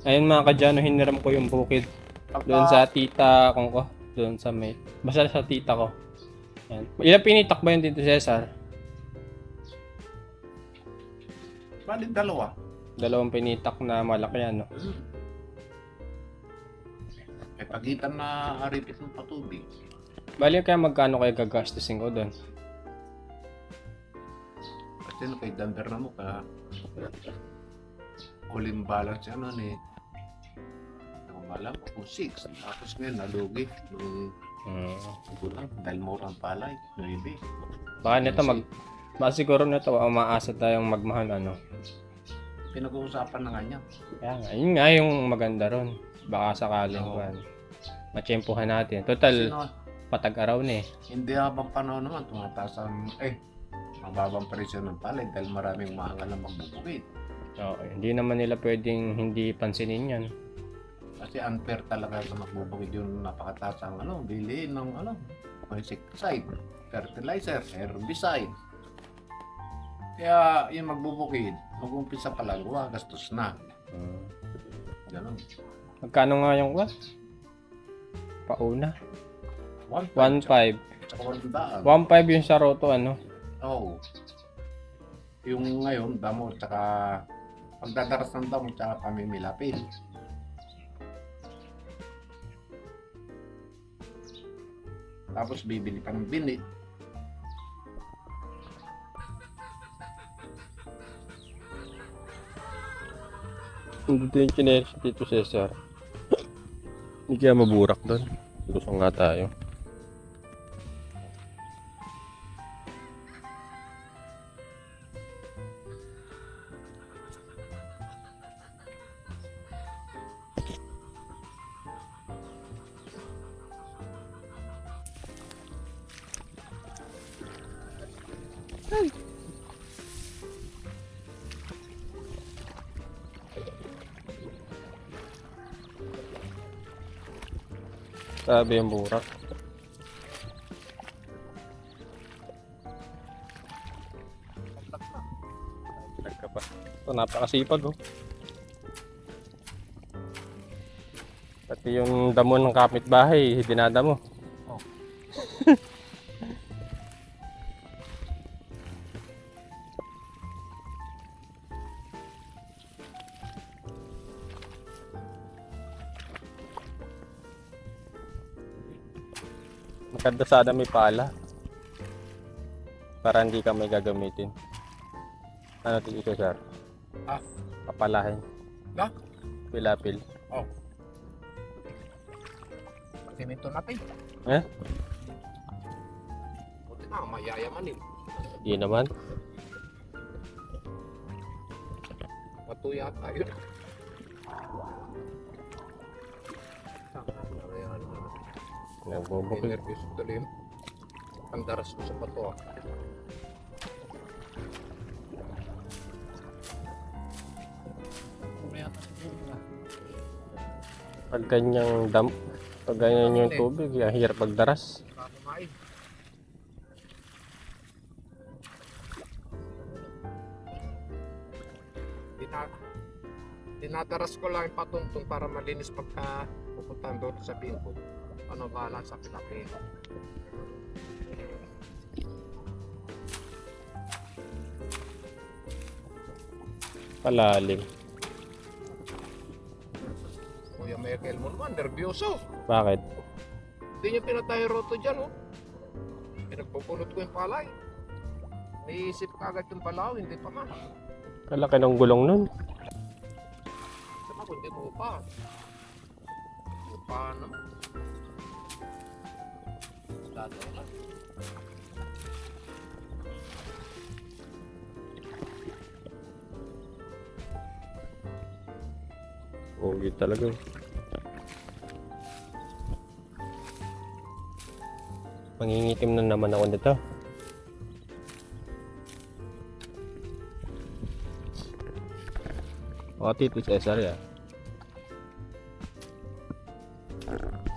Ayun mga kadyano, hiniram ko yung bukid. Doon sa tita kong ko. Doon sa may... Basta sa tita ko. Yan. Ilang pinitak ba yun dito, Cesar? Bali, dalawa. Dalawang pinitak na malaki ano. May pagitan na aripit ng patubig. Bali kaya magkano kayo gagastusin ko doon? Kasi no, kay Denver na mo ka. Huling balance ano ni. Hindi ko malam kung 6. Tapos ngayon nalugi. Nung Hmm. gulang. Dahil mo ang palay. 9. Baka nito mag... Baka siguro nito umaasa tayong magmahal ano. Pinag-uusapan na nga niya. Kaya nga, yun nga yung maganda ron. Baka sakaling Oo. kuhan. Matsyempohan natin. Total, Sino, patag-araw na eh. hindi habang panahon naman tumataas ang eh mababang presyo ng palay dahil maraming mahangal na magbubukid. Oo, hindi naman nila pwedeng hindi pansinin yan. Kasi unfair talaga sa magbubukid yung napakataas ang ano, bilihin ng ano, insecticide, fertilizer, herbicide. Kaya yung magbubukid, mag-umpisa pa lang, gastos na. Hmm. Ganon. Magkano nga yung what? Pauna? 1.5. 1.5. Tsaka 100. 1.5 yung sa roto ano. Oo. Yung ngayon, damo, tsaka pagdadaras ng damo, tsaka pamimilapin. Tapos bibili pa ng bini. Hindi yung chineris dito, Cesar. Hindi kaya maburak doon. Lusong nga tayo. Sabi yung burak. Nagka pa. Ito, napakasipag oh. Pati yung damo ng kapitbahay, dinadamo. Maganda sana may pala. Para hindi ka may gagamitin. Ano dito, sir? Ah. Papalahin. Ah? Pilapil. Simento natin. Eh? Buti na, mayayaman eh. Di naman. Matuya tayo. Nagbubukid. Nervous tuloy yun. Ang daras ko sa pato ah. Pag ganyang dam, pag ganyan yung tubig, ang hirap magdaras. Tinataras ko lang yung patuntong para malinis pagka pupuntahan doon sa pinto. Ano bahala sa pinaki. Palalim. Kuya Michael mo naman, nervyoso. Bakit? Hindi niya pinatay roto dyan, oh. Pinagpupulot ko yung palay. Naisip ka agad yung palaw, hindi pa man. Kalaki ng gulong nun. Sama ko, hindi mo pa. Pa naman. Dado na. Ugi talaga. Mangingitim na naman ako nito. O, Tito Cesar ya. Thank you.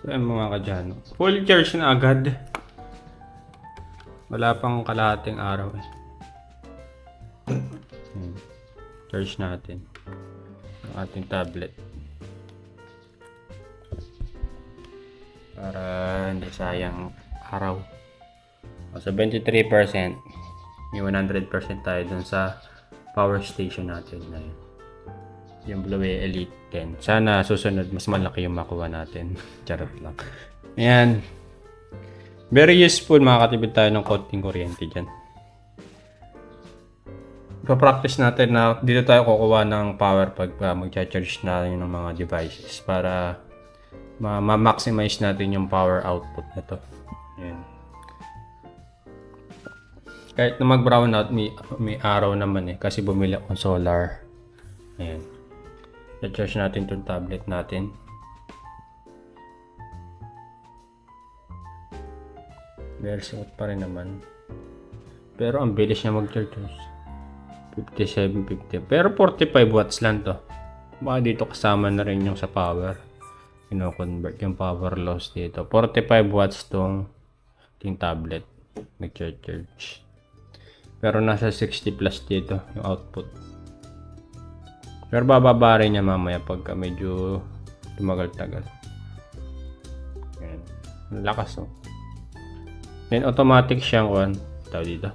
So, ayun mga kadyano. Full charge na agad. Wala pang kalahating araw eh. Ayan. Charge natin. Ang ating tablet. Para hindi sayang araw. So 23%. May 100% tayo dun sa power station natin na yun. Yung Blue Elite 10. Sana susunod mas malaki yung makuha natin. Charot lang. Ayan. Very useful makakatipid tayo ng konting kuryente dyan. Ipa-practice natin na dito tayo kukuha ng power pag uh, mag-charge na ng mga devices para ma- ma-maximize natin yung power output na to. Ayan. Kahit na mag-brown out, may, may araw naman eh. Kasi bumili akong solar. Ayan. I-charge natin itong tablet natin. Very smooth pa rin naman. Pero ang bilis niya mag-charge. 57, 50. Pero 45 watts lang to. Baka dito kasama na rin yung sa power. Kino-convert yung power loss dito. 45 watts tong ting tablet. Nag-charge. Pero nasa 60 plus dito yung output. Pero bababa rin niya mamaya pagka medyo tumagal-tagal. Ayan. Lakas oh. Then automatic siyang on. Tawag dito.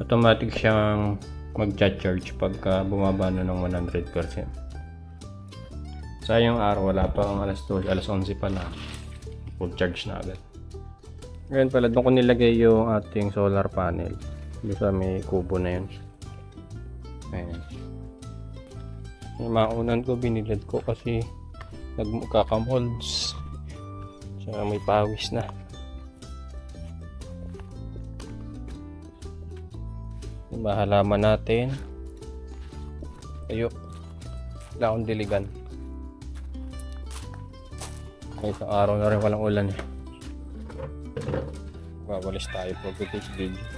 Automatic siyang mag-charge pagka bumaba na ng 100%. Sayang araw, wala pa ang alas 12, alas 11 pa lang. Full charge na agad. Ngayon pala, doon ko nilagay yung ating solar panel. Doon sa may kubo na yun. Ayan. Yung maunan ko, binilad ko kasi nagkakamolds. Tsaka may pawis na. Yung mahalaman natin. Ayo. Wala akong diligan. May isang araw na rin walang ulan eh. Babalis tayo for today's video.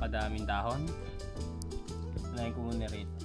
Napakadaming dahon. Unahin ko muna rito.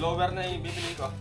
Blower na yung bibili ko.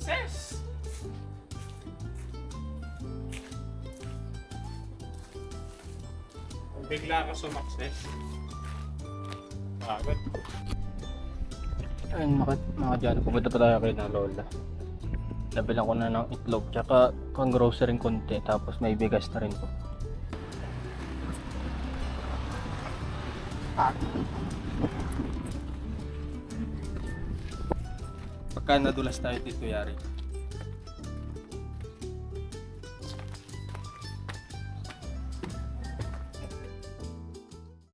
Success! Bigla ka sumakses. Pagod. Ayun mga, mga dyan, pupunta pa tayo kay na Lola. Nabilang ko na ng itlog, tsaka pang grocery konti, tapos may bigas na rin po. Pagka nadulas tayo dito, yari.